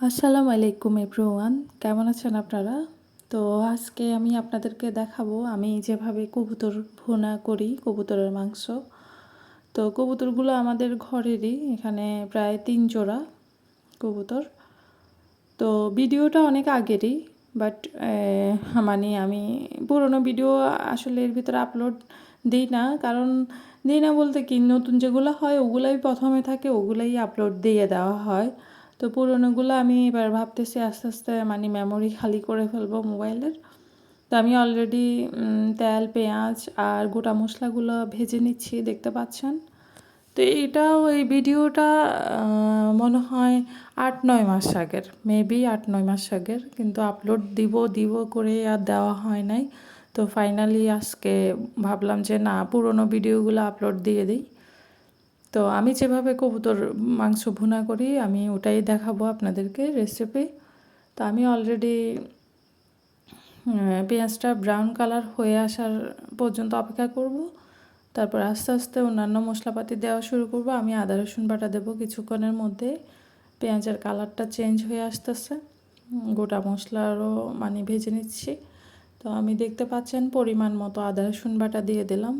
আসসালামু আলাইকুম এভরিওয়ান, কেমন আছেন আপনারা? তো আজকে আমি আপনাদেরকে দেখাবো, আমি যেভাবে কবুতর ভুনা করি, কবুতরের মাংস। তো কবুতরগুলো আমাদের ঘরেরই, এখানে প্রায় তিন জোড়া কবুতর। তো ভিডিওটা অনেক আগেরই, বাট মানে আমি পুরোনো ভিডিও আসলে এর ভিতরে আপলোড দিই না, কারণ দিই না বলতে কি, নতুন যেগুলো হয় ওগুলাই প্রথমে থাকে, ওগুলাই আপলোড দিয়ে দেওয়া হয়। তো পুরোনোগুলো আমি এবার ভাবতেছি আস্তে আস্তে মানে মেমোরি খালি করে ফেলব মোবাইলের। তো আমি অলরেডি তেল, পেঁয়াজ আর গোটা মশলাগুলো ভেজে নিচ্ছি, দেখতে পাচ্ছেন? তো এটাও এই ভিডিওটা মনে হয় আট নয় মাস আগের মেবি আট নয় মাস আগের, কিন্তু আপলোড দিব দিব করে আর দেওয়া হয় নাই। তো ফাইনালি আজকে ভাবলাম যে না, পুরোনো ভিডিওগুলো আপলোড দিয়ে দিই। তো আমি যেভাবে কবুতর, মাংস ভুনা করি, আমি ওটাই দেখাবো আপনাদেরকে রেসিপি তো আমি অলরেডি পেঁয়াজটা ব্রাউন কালার হয়ে আসার পর্যন্ত অপেক্ষা করব। তারপর আস্তে আস্তে অন্যান্য মশলাপাতি দেওয়া শুরু করব। আমি আদা, রসুন বাটা দেবো কিছুক্ষণের মধ্যে। পেঁয়াজের কালারটা চেঞ্জ হয়ে আসতেছে। গোটা মশলারও মানে ভেজে নিচ্ছি। তো আমি দেখতে পাচ্ছেন পরিমাণ মতো আদা, রসুন বাটা দিয়ে দিলাম।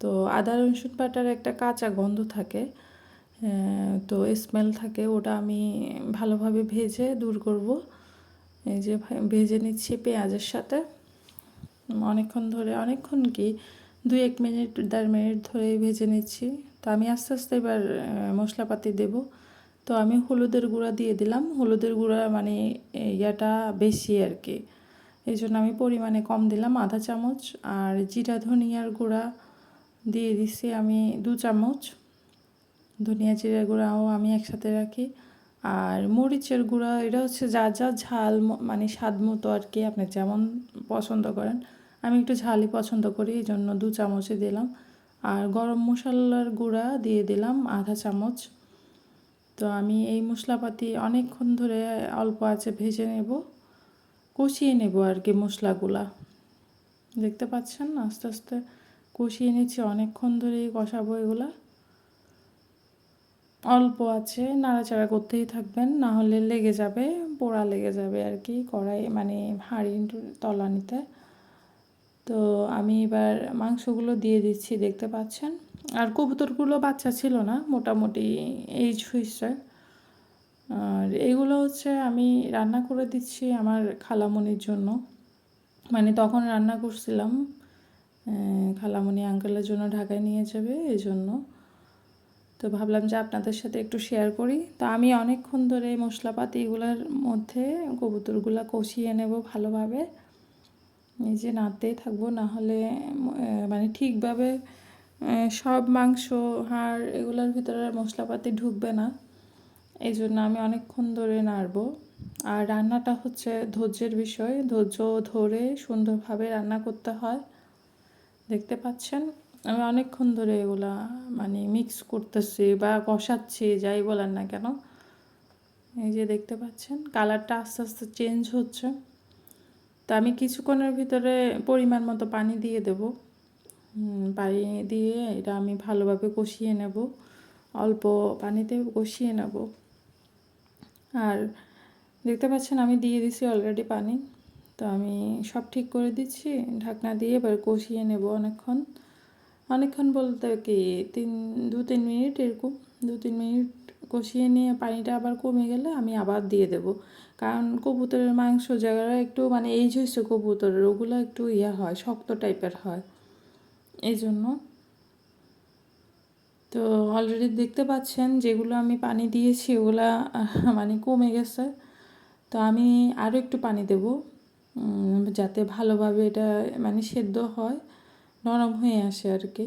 তো আদা, রসুন, বাটার একটা কাঁচা গন্ধ থাকে তো স্মেল থাকে, ওটা আমি ভালোভাবে ভেজে দূর করব। এই যে ভেজে নিচ্ছি পেঁয়াজের সাথে। অনেকক্ষণ ধরে, অনেকক্ষণ কি দুই এক মিনিট, দেড় মিনিট ধরে ভেজে নিচ্ছি। তো আমি আস্তে আস্তে এবার মশলাপাতি দেব। তো আমি হলুদের গুঁড়া দিয়ে দিলাম। হলুদের গুঁড়া মানে ইয়াটা বেশি আর কি। এই জন্য আমি পরিমাণে কম দিলাম, আধা চামচ। আর জিরা, ধনিয়ার গুঁড়া দিয়ে দিচ্ছি আমি দু চামচ। ধনিয়া জিরা গুঁড়াও আমি একসাথে রাখি। আর মরিচের গুঁড়া, এটা হচ্ছে যা যা ঝাল মানে স্বাদ মতো আর কি আপনি যেমন পছন্দ করেন। আমি একটু ঝালই পছন্দ করি, এই জন্য দু চামচই দিলাম। আর গরম মশলার গুঁড়া দিয়ে দিলাম আধা চামচ। তো আমি এই মশলাপাতি অনেকক্ষণ ধরে অল্প আছে ভেজে নেব, কষিয়ে নেব আর কি মশলাগুলা। দেখতে পাচ্ছেন? আস্তে আস্তে কষিয়ে নিচ্ছি অনেকক্ষণ ধরেই কষাবো এগুলা। অল্প আছে, নাড়াচাড়া করতেই থাকবেন, না হলে লেগে যাবে, পোড়া লেগে যাবে আর কি কড়াই মানে হাঁড়ি তলানিতে। তো আমি এবার মাংসগুলো দিয়ে দিচ্ছি, দেখতে পাচ্ছেন? আর কবুতরগুলো বাচ্চা ছিল না, মোটামুটি এইজ হয়েছে। আর এগুলো হচ্ছে আমি রান্না করে দিচ্ছি আমার খালামনির জন্য। মানে তখন রান্না করছিলাম খালামণি আঙ্কেলের জন্য ঢাকায় নিয়ে যাবে এই জন্য তো ভাবলাম যে আপনাদের সাথে একটু শেয়ার করি। তো আমি অনেকক্ষণ ধরে মশলাপাতি এগুলোর মধ্যে কবুতরগুলো কষিয়ে নেব ভালোভাবে। নিজে নাড়তেই থাকব, না হলে মানে ঠিকভাবে সব মাংস, হাড় এগুলোর ভিতরে মশলাপাতি ঢুকবে না। এই জন্য আমি অনেকক্ষণ ধরে নাড়বো। আর রান্নাটা হচ্ছে ধৈর্যের বিষয়। ধৈর্য ধরে সুন্দরভাবে রান্না করতে হয়। দেখতে পাচ্ছেন? আমি অনেকক্ষণ ধরে এগুলা মানে মিক্স করতেছি বা কষাচ্ছি, যাই বলেন না কেন। এই যে দেখতে পাচ্ছেন কালারটা আস্তে আস্তে চেঞ্জ হচ্ছে। তো আমি কিছুক্ষণের ভিতরে পরিমাণ মতো পানি দিয়ে দেব। পানি দিয়ে এটা আমি ভালোভাবে কষিয়ে নেব। অল্প পানিতে কষিয়ে নেব। আর দেখতে পাচ্ছেন, আমি দিয়ে দিছি অলরেডি পানি। তো আমি সব ঠিক করে দিচ্ছি, ঢাকনা দিয়ে এবার কষিয়ে নেব অনেকক্ষণ। অনেকক্ষণ বলতে কি, তিন, দু, তিন মিনিট এরকম। দু, তিন মিনিট কষিয়ে নিয়ে পানিটা আবার কমে গেলে আমি আবার দিয়ে দেব। কারণ কবুতরের মাংস জায়গাটা একটু মানে এই হয়েছে কবুতরের, ওগুলো একটু ইয়া হয়, শক্ত টাইপের হয়। এই জন্য তো অলরেডি দেখতে পাচ্ছেন যেগুলো আমি পানি দিয়েছি, ওগুলা মানে কমে গেছে। তো আমি আরও একটু পানি দেবো। যাতে ভালোভাবে এটা মানে সেদ্ধ হয়, নরম হয়ে আসে আর কি।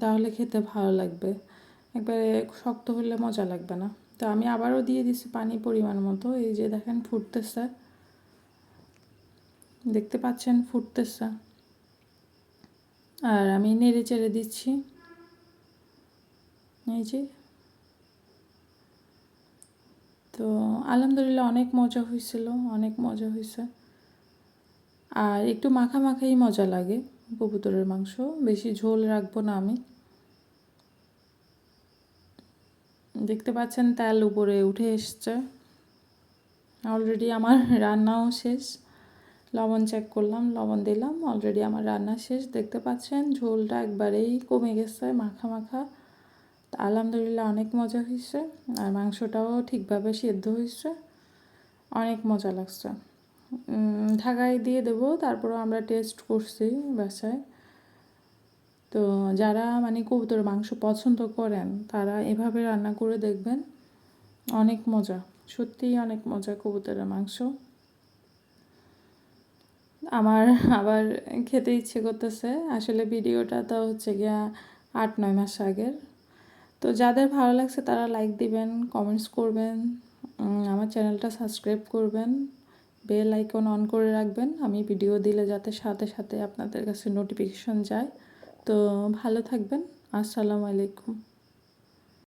তাহলে খেতে ভালো লাগবে। একবারে শক্ত হলে মজা লাগবে না। তো আমি আবারও দিয়ে দিছি পানি পরিমাণ মতো। এই যে দেখেন ফুটতেছে। দেখতে পাচ্ছেন ফুটতেছে। আর আমি নেড়ে চেড়ে দিচ্ছি। এই যে তো আলহামদুলিল্লাহ অনেক মজা হয়েছিল, অনেক মজা হয়েছে। আর একটু মাখা মাখাই মজা লাগে কবুতরের মাংস, বেশি ঝোল রাখব না আমি। দেখতে পাচ্ছেন তেল উপরে উঠে এসছে। অলরেডি আমার রান্নাও শেষ। লবণ চেক করলাম, লবণ দিলাম অলরেডি আমার রান্না শেষ। দেখতে পাচ্ছেন ঝোলটা একবারেই কমে গেছে, মাখা মাখা। তা আলহামদুলিল্লাহ অনেক মজা হয়েছে, আর মাংসটাও ঠিকভাবে সেদ্ধ হয়েছে, অনেক মজা লাগছে। ঢাকায় দিয়ে দেবো, তারপরও আমরা টেস্ট করছি বাসায়। তো যারা মানে কবুতর মাংস পছন্দ করেন, তারা এভাবে রান্না করে দেখবেন, অনেক মজা, সত্যিই অনেক মজা কবুতরের মাংস। আমার আবার খেতে ইচ্ছে করতেছে, আসলে ভিডিওটা তো হচ্ছে গিয়া আট, নয় মাস আগের। তো যাদের ভালো লাগছে তারা লাইক দিবেন কমেন্টস করবেন আমার চ্যানেলটা সাবস্ক্রাইব করবেন বেল আইকন অন করে রাখবেন। আমি ভিডিও দিলে যাতে সাথে সাথে আপনাদের কাছে নোটিফিকেশন যায়। তো ভালো থাকবেন। আসসালামু আলাইকুম।